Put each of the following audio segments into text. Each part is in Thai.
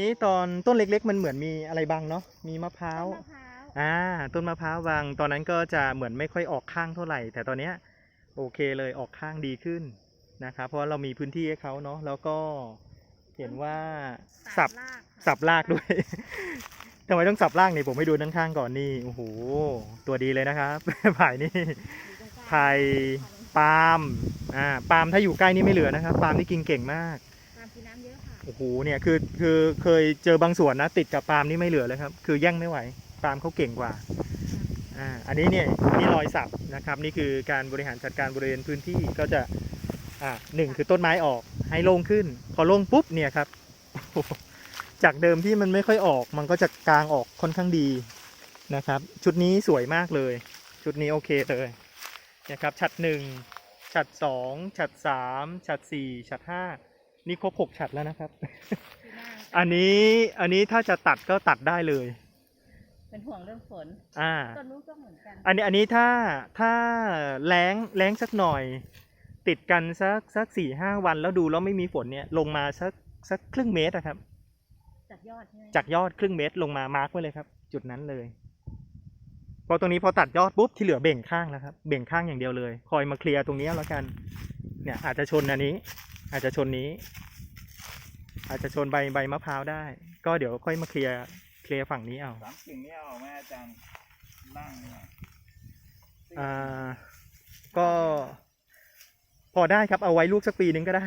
นี้ตอนต้นเล็ก ๆ มันเหมือนมีอะไรบังเนาะมีมะพร้าวต้นมะพร้าวอ่าต้นมะพร้าวบางตอนนั้นก็จะเหมือนไม่ค่อยออกข้างเท่าไหร่ แต่ตอนเนี้ยโอเคเลยออกข้างดีขึ้นนะครับเพราะว่าเรามีพื้นที่ให้เขาเนาะแล้วก็เห็นว่าสับรากค่ะสับรากด้วยทำไมต้องสับรากนี่ผมให้ดูด้านข้างก่อนนี่โอ้โหตัวดีเลยนะครับไผ่นี่อยู่ใกล้ๆไผ่ปาล์มอ่าปาล์มถ้าอยู่ใกล้นี่ไม่เหลือนะครับปาล์มนี่กินเก่งมาก โอ้โหเนี่ยคือคือเคยเจอบางส่วนนะ ติดกับปาล์มนี่ไม่เหลือเลยครับ คือแย่งไม่ไหวปาล์มเขาเก่งกว่าอ่าอันนี้เนี่ยนี่รอยสับนะครับ นี่คือการบริหารจัดการบริเวณพื้นที่ก็จะอ่าหนึ่งคือต้นไม้ออกให้โล่งขึ้น พอโล่งปุ๊บเนี่ยครับ จากเดิมที่มันไม่ค่อยออก มันก็จะกลางออกค่อนข้างดีนะครับ ชุดนี้สวยมากเลย ชุดนี้โอเคเลยนะครับฉัดหนึ่งฉัดสองฉัดสามฉัดสี่ฉัดห้า นี่ครบหกฉัดแล้วนะครับที่หน้าอันนี้อันนี้ถ้าจะตัดก็ตัดได้เลย เป็นห่วงเรื่องฝนอ่าต้นนู้นก็เหมือนกัน อันนี้อันนี้ถ้าถ้าแรงแรงสักหน่อย ติดกันสักสักสี่ห้าวันแล้วดูแล้วไม่มีฝนเนี่ย ลงมาสักสักครึ่งเมตรอะครับ จากยอดใช่ไหมจากยอดครึ่งเมตรลงมามาร์กไว้เลยครับ จุดนั้นเลยพอตรงนี้พอตัดยอดปุ๊บที่เหลือเบ่งข้างแล้วครับ เบ่งข้างอย่างเดียวเลย คอยมาเคลียร์ตรงนี้แล้วกัน เนี่ยอาจจะชนอันนี้ อาจจะชนนี้ อาจจะชนใบใบมะพร้าวได้ ก็เดี๋ยวค่อยมาเคลียร์เคลียร์ฝั่งนี้เอาสามกิ่งนี่เอาไหมอาจารย์ล่างนี่อ่าก็พอได้ครับเอาไว้ลูกสักปีหนึ่งก็ได้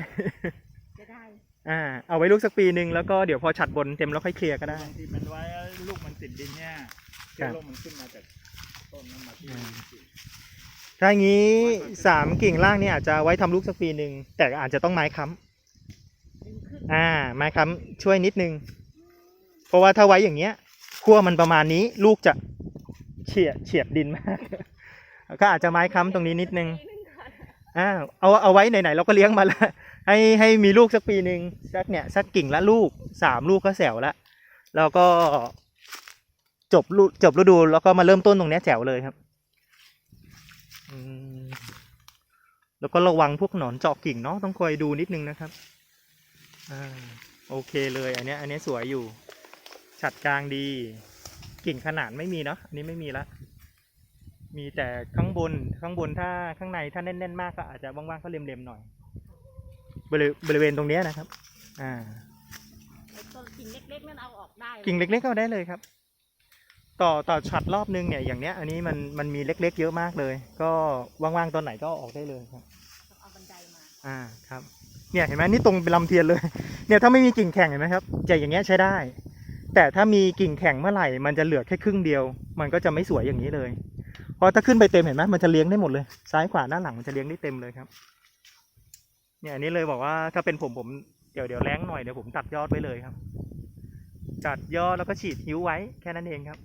จะได้อ่าเอาไว้ลูกสักปีหนึ่งแล้วก็เดี๋ยวพอฉัดบนเต็มแล้วค่อยเคลียร์ก็ได้บางทีมันไว้แล้วลูกมันติดดินเนี่ยครัเชื้อบโรคมันขึ้นมาจากต้นนั้นมาที่อืม ถ้าอย่างนี้สามกิ่งล่างเนี่ยอาจจะไว้ทำลูกสักปีหนึ่งแต่อาจจะต้องไม้ค้ดึงขึ้นำอ่า ไม้ค้ำช่วยนิดนึง เพราะว่าถ้าไว้อย่างเงี้ยขั้วมันประมาณนี้ลูกจะเฉียดเฉียดดินมาก ก็อาจจะไม้ค้ำตรงนี้นิดนึงอ่าเอาเอาไว้ไหนๆเราก็เลี้ยงมาแล้วให้ให้มีลูกสักปีหนึ่งสักเนี่ยสักกิ่งละลูกสามลูกก็แสวละแล้วก็จบฤจบฤดูแล้วก็มาเริ่มต้นตรงเนี้ยแจ๋วเลยครับอืม แล้วก็ระวังพวกหนอนเจาะกิ่งเนาะต้องคอยดูนิดนึงนะครับอ่าโอเคเลยอันเนี้ยอันเนี้ยสวยอยู่ ฉัดกลางดี กิ่งขนาดไม่มีเนาะอันนี้ไม่มีละมีแต่ข้างบนข้างบนถ้าข้างในถ้าแน่นๆมากก็อาจจะว่างๆก็เล็มๆหน่อย บริบริเวณตรงเนี้ยนะครับ อ่าไอ้ต้นกิ่งเล็กๆนั่นเอาออกได้ กิ่งเล็กๆก็เอาได้เลยครับ ต่อต่อช็อตรอบนึงเนี่ยอย่างเนี้ยอันนี้มันมันมีเล็กๆ เยอะมากเลย ก็ว่างๆตอนไหนก็เอาออกได้เลยครับต้องเอาบันไดมาอ่าครับเนี่ยเห็นไหมนี่ตรงเป็นลำเทียนเลย เนี่ยถ้าไม่มีกิ่งแข็งเห็นไหมครับจะอย่างเงี้ยใช้ได้ แต่ถ้ามีกิ่งแข็งเมื่อไหร่มันจะเหลือแค่ครึ่งเดียว มันก็จะไม่สวยอย่างนี้เลยเพราะถ้าขึ้นไปเต็มเห็นไหมมันจะเลี้ยงได้หมดเลย ซ้ายขวาหน้าหลังมันจะเลี้ยงได้เต็มเลยครับ เนี่ยอันนี้เลยบอกว่าถ้าเป็นผมผมเดี๋ยวเดี๋ยวแรงหน่อยเดี๋ยวผมตัดยอดไว้เลยครับจัดยอดแล้วก็ฉีดหิ้วไว้แค่นั้นเองครับ